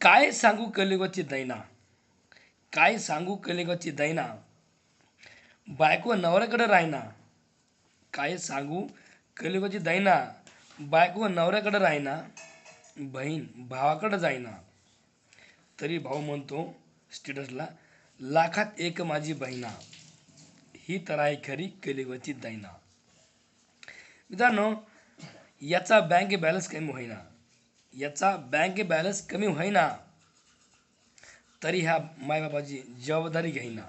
काय सांगू कलियुगाची दैना? काय सांगू कलियुगाची दैना? बायको नवऱ्याकडे राहिना. काय सांगू कलियुगाची दैना? बायको नवऱ्याकडे राहिना बहीण भावाकडे जाईना. तरी भाऊ म्हणतो स्टेटसला लाखात एक माझी बहिणा. ही तर आहे खरी कलियुगाची दैना. मित्रांनो याचा बँक बॅलन्स कमी होईना. याचा बँक बॅलन्स कमी होईना तरी ह्या मायबापाची जबाबदारी घेईना.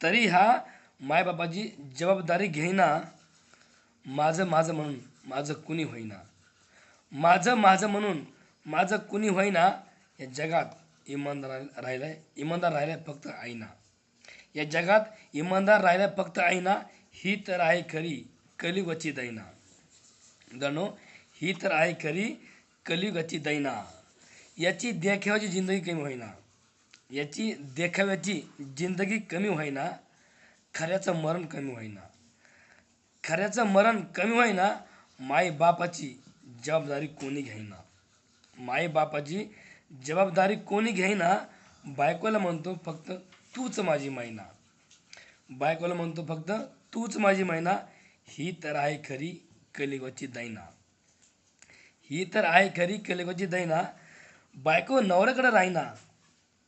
तरी हा मायबापाची जबाबदारी घेईना माझं माझं म्हणून माझं कुणी होईना. माझं माझं म्हणून माझं कुणी होईना या जगात इमानदार राहिलाय इमानदार राहिलाय फक्त आईना. या जगात इमानदार राहिलाय फक्त आईना ही तर आहे खरी कलियुगाची दैना. मित्रांनो ही तर आहे खरी कलियुगाची दैना. याची देखाव्याची जिंदगी कमी होईना. याची देखाव्याची जिंदगी कमी होईना. खऱ्याचं मरण कमी होईना. खऱ्याचं मरण कमी होईना मायबापाची जबाबदारी कोणी घेईना. मायबापाची जबाबदारी कोणी घेईना बायकोला म्हणतो फक्त तूच माझी मैना. बायकोला म्हणतो फक्त तूच माझी मैना ही तर आहे खरी कलियुगाची दैना. ही तर आहे खरी कलेकोची दैना. बायको नवऱ्याकडं राहीना.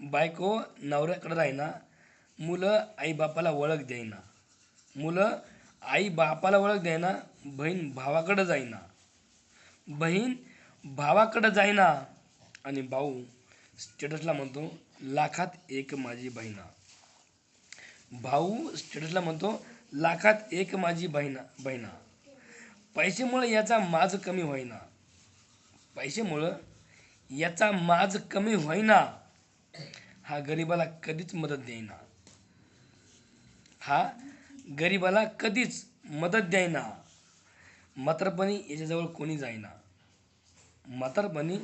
बायको नवऱ्याकडं राहीना. मुलं आईबापाला ओळख द्यायना मुलं आई बापाला ओळख द्यायना बहीण भावाकडं जाईना. बहीण भावाकडं जाईना. आणि भाऊ स्टेटसला म्हणतो लाखात एक माझी बहिणा. भाऊ स्टेटसला म्हणतो लाखात एक माझी बहिणा बहिणा. पैशामुळे याचा माज कमी होईना. पैशामुळं याचा माज कमी होईना हा गरिबाला कधीच मदत देईना. हा गरिबाला कधीच मदत द्यायना म्हातारपणी याच्याजवळ कोणी जाईना. म्हातारपणी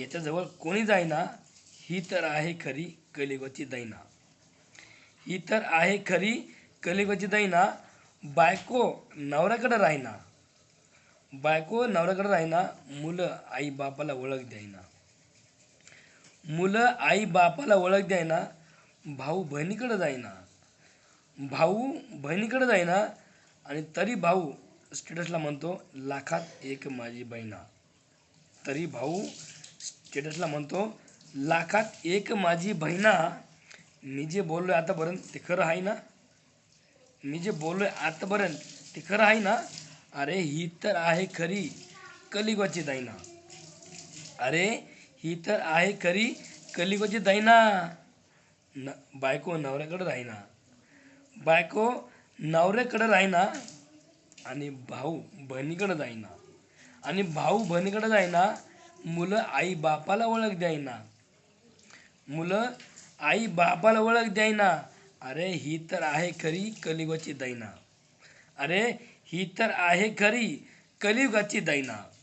याच्याजवळ कोणी जाईना ही तर आहे खरी कलियुगाची दैना. ही तर आहे खरी कलियुगाची दैना. बायको नवऱ्याकडं राहिना. बायको नवऱ्याकडे राहीना मुलं आई बापाला ओळख द्यायना मुलं आई बापाला ओळख द्यायना भाऊ बहिणीकडे जाईना भाऊ बहिणीकडे जाईना आणि तरी भाऊ स्टेटसला म्हणतो लाखात एक माझी बहिणा तरी भाऊ स्टेटसला म्हणतो लाखात एक माझी बहिणा मी जे बोललो आहे आतापर्यंत ते खरं आहे ना? मी जे बोललो आहे आतापर्यंत ते खरं आहे ना? अरे ही तर आहे खरी कलियुगाची दैना. अरे ही तर आहे खरी कलियुगाची दैना. न बायको नवऱ्याकडं राहिना. बायको नवऱ्याकडं राहिना आणि भाऊ बहिणीकडं जाईना. आणि भाऊ बहिणीकडं जाईना मुलं आई बापाला ओळख द्यायना मुलं आई बापाला ओळख द्यायना अरे ही तर आहे खरी कलियुगाची दैना. अरे ही तर आहे खरी. कलियुगाची दैना.